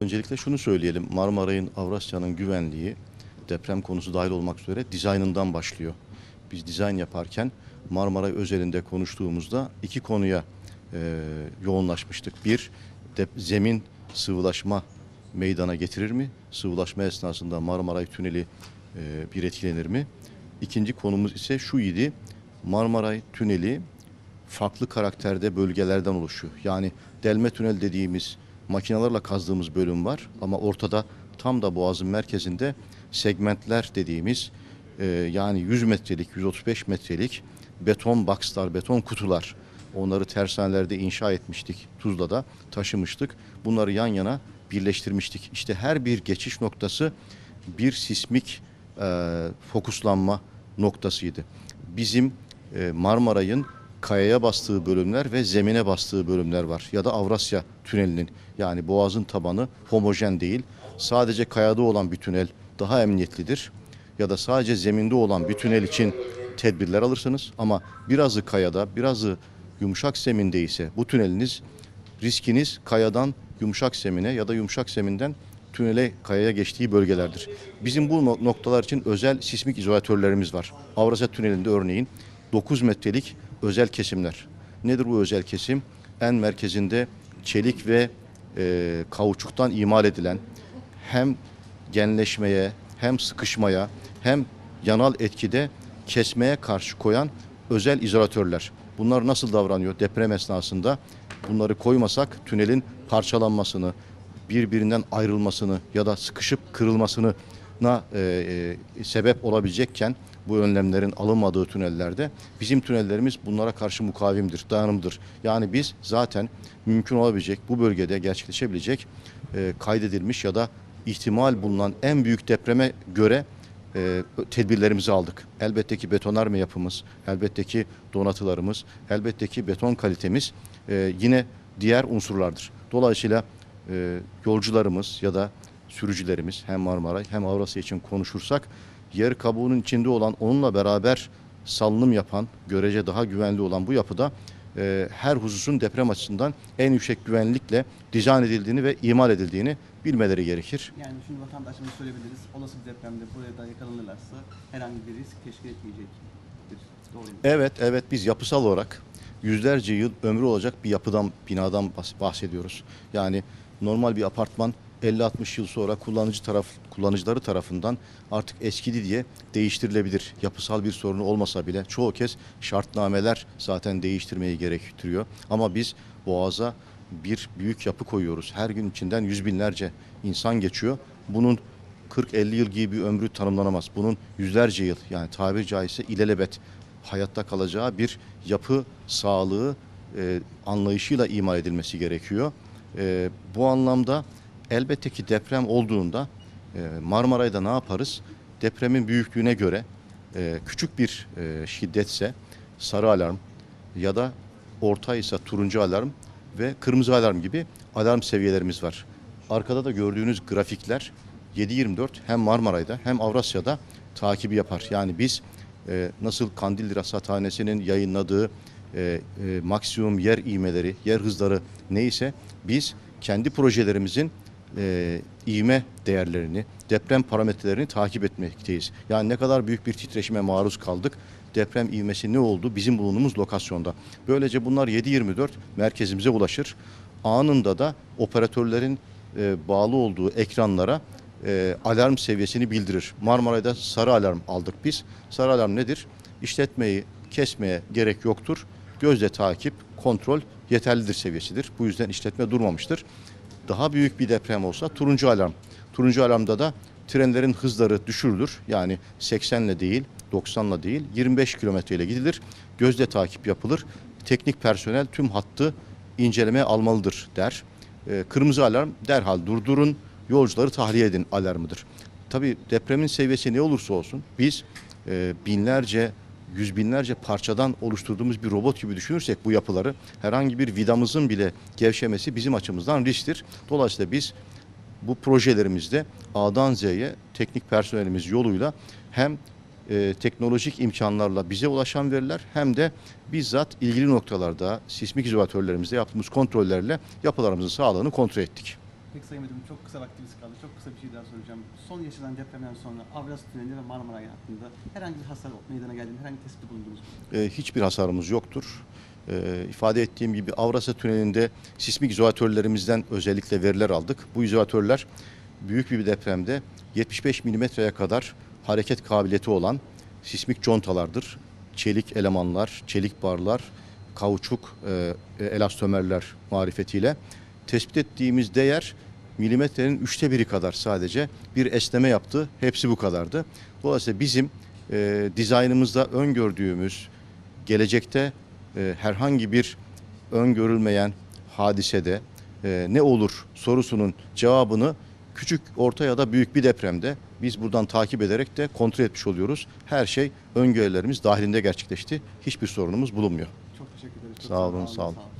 Öncelikle şunu söyleyelim. Marmaray'ın, Avrasya'nın güvenliği deprem konusu dahil olmak üzere dizaynından başlıyor. Biz dizayn yaparken Marmaray özelinde konuştuğumuzda iki konuya e, yoğunlaşmıştık. Bir, dep- zemin sıvılaşma meydana getirir mi? Sıvılaşma esnasında Marmaray Tüneli e, bir etkilenir mi? İkinci konumuz ise şu idi. Marmaray Tüneli farklı karakterde bölgelerden oluşuyor. Yani delme tünel dediğimiz makinalarla kazdığımız bölüm var ama ortada tam da boğazın merkezinde segmentler dediğimiz e, yani 100 metrelik, 135 metrelik beton boxlar, beton kutular. Onları tersanelerde inşa etmiştik. Tuzla'da taşımıştık. Bunları yan yana birleştirmiştik. İşte her bir geçiş noktası bir sismik e, fokuslanma noktasıydı. Bizim e, Marmaray'ın kayaya bastığı bölümler ve zemine bastığı bölümler var. Ya da Avrasya Tüneli'nin yani boğazın tabanı homojen değil. Sadece kayada olan bir tünel daha emniyetlidir. Ya da sadece zeminde olan bir tünel için tedbirler alırsınız. Ama birazı kayada, birazı yumuşak zeminde ise bu tüneliniz riskiniz kayadan yumuşak zemine ya da yumuşak zeminden tünele kayaya geçtiği bölgelerdir. Bizim bu no- noktalar için özel sismik izolatörlerimiz var. Avrasya Tüneli'nde örneğin 9 metrelik özel kesimler. Nedir bu özel kesim? En merkezinde çelik ve e, kauçuktan imal edilen hem genleşmeye hem sıkışmaya hem yanal etkide kesmeye karşı koyan özel izolatörler. Bunlar nasıl davranıyor deprem esnasında? Bunları koymasak tünelin parçalanmasını, birbirinden ayrılmasını ya da sıkışıp kırılmasını e, e, sebep olabilecekken bu önlemlerin alınmadığı tünellerde bizim tünellerimiz bunlara karşı mukavimdir, dayanımdır. Yani biz zaten mümkün olabilecek bu bölgede gerçekleşebilecek e, kaydedilmiş ya da ihtimal bulunan en büyük depreme göre e, tedbirlerimizi aldık. Elbette ki betonarme yapımız, elbette ki donatılarımız, elbette ki beton kalitemiz e, yine diğer unsurlardır. Dolayısıyla e, yolcularımız ya da sürücülerimiz hem Marmaray hem Avrasya için konuşursak yer kabuğunun içinde olan onunla beraber salınım yapan, görece daha güvenli olan bu yapıda e, her hususun deprem açısından en yüksek güvenlikle dizayn edildiğini ve imal edildiğini bilmeleri gerekir. Yani şunu vatandaşlarımıza söyleyebiliriz. Olası bir depremde buraya da yakalanırlarsa herhangi bir risk teşkil etmeyecektir. Evet, evet biz yapısal olarak yüzlerce yıl ömrü olacak bir yapıdan, binadan bahs- bahsediyoruz. Yani normal bir apartman 50-60 yıl sonra kullanıcı taraf kullanıcıları tarafından artık eskidi diye değiştirilebilir. Yapısal bir sorunu olmasa bile çoğu kez şartnameler zaten değiştirmeyi gerektiriyor. Ama biz Boğaz'a bir büyük yapı koyuyoruz. Her gün içinden yüz binlerce insan geçiyor. Bunun 40-50 yıl gibi bir ömrü tanımlanamaz. Bunun yüzlerce yıl yani tabiri caizse ilelebet hayatta kalacağı bir yapı sağlığı e, anlayışıyla imal edilmesi gerekiyor. E, bu anlamda elbette ki deprem olduğunda e, Marmaray'da ne yaparız? Depremin büyüklüğüne göre e, küçük bir e, şiddetse sarı alarm ya da ortaysa turuncu alarm ve kırmızı alarm gibi alarm seviyelerimiz var. Arkada da gördüğünüz grafikler 7-24 hem Marmaray'da hem Avrasya'da takibi yapar. Yani biz e, nasıl Kandilli Rasathanesi'nin yayınladığı e, e, maksimum yer ivmeleri, yer hızları neyse biz kendi projelerimizin e, ivme değerlerini, deprem parametrelerini takip etmekteyiz. Yani ne kadar büyük bir titreşime maruz kaldık, deprem ivmesi ne oldu bizim bulunduğumuz lokasyonda. Böylece bunlar 7-24 merkezimize ulaşır. Anında da operatörlerin e, bağlı olduğu ekranlara e, alarm seviyesini bildirir. Marmaray'da sarı alarm aldık biz. Sarı alarm nedir? İşletmeyi kesmeye gerek yoktur. Gözle takip, kontrol yeterlidir seviyesidir. Bu yüzden işletme durmamıştır. Daha büyük bir deprem olsa turuncu alarm. Turuncu alarmda da trenlerin hızları düşürülür. Yani 80 ile değil, 90 ile değil, 25 kilometre ile gidilir. Gözle takip yapılır. Teknik personel tüm hattı incelemeye almalıdır der. Ee, kırmızı alarm derhal durdurun, yolcuları tahliye edin alarmıdır. Tabii depremin seviyesi ne olursa olsun biz e, binlerce, yüz binlerce parçadan oluşturduğumuz bir robot gibi düşünürsek bu yapıları herhangi bir vidamızın bile gevşemesi bizim açımızdan risktir. Dolayısıyla biz bu projelerimizde A'dan Z'ye teknik personelimiz yoluyla hem e, teknolojik imkanlarla bize ulaşan veriler hem de bizzat ilgili noktalarda sismik izolatörlerimizde yaptığımız kontrollerle yapılarımızın sağlığını kontrol ettik. Pek Sayın Müdürüm çok kısa vaktimiz kaldı. Çok kısa bir şey daha soracağım. Son yaşanan depremden sonra Avras Tüneli ve Marmaray hattında herhangi bir hasar meydana geldiğinde herhangi bir tespit bulundunuz mu? E, hiçbir hasarımız yoktur. E, ifade ettiğim gibi Avrasya Tüneli'nde sismik izolatörlerimizden özellikle veriler aldık. Bu izolatörler büyük bir depremde 75 milimetreye kadar hareket kabiliyeti olan sismik contalardır. Çelik elemanlar, çelik barlar, kauçuk, e, e, elastömerler marifetiyle tespit ettiğimiz değer milimetrenin üçte biri kadar sadece bir esneme yaptı. Hepsi bu kadardı. Dolayısıyla bizim e, dizaynımızda öngördüğümüz gelecekte e, herhangi bir öngörülmeyen hadisede e, ne olur sorusunun cevabını küçük, orta ya da büyük bir depremde biz buradan takip ederek de kontrol etmiş oluyoruz. Her şey öngörülerimiz dahilinde gerçekleşti. Hiçbir sorunumuz bulunmuyor. Çok teşekkür ederiz. Çok Sağ olun, sağ olun.